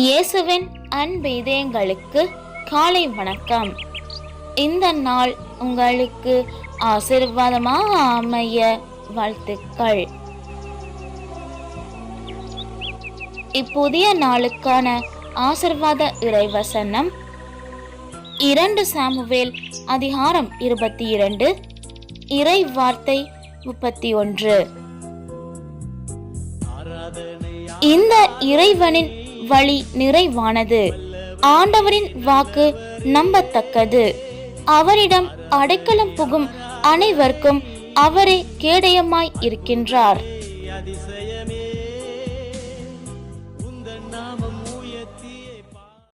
இயேசுவின் அன்பு இதயங்களுக்கு காலை வணக்கம். இந்த நாள் உங்களுக்கு ஆசீர்வாதமாக அமைய வாழ்த்துக்கள். இப்புதிய நாளுக்கான ஆசிர்வாத இறைவசனம் இரண்டு சாமுவேல் அதிகாரம் இருபத்தி இரண்டு இறை வார்த்தை முப்பத்தி ஒன்று இந்த இறைவனின் வழி நிறைவானது. ஆண்டவரின் வாக்கு நம்பத்தக்கது. அவரிடம் அடைக்கலம் புகும் அனைவருக்கும் அவரே கேடயமாய் இருக்கின்றார்.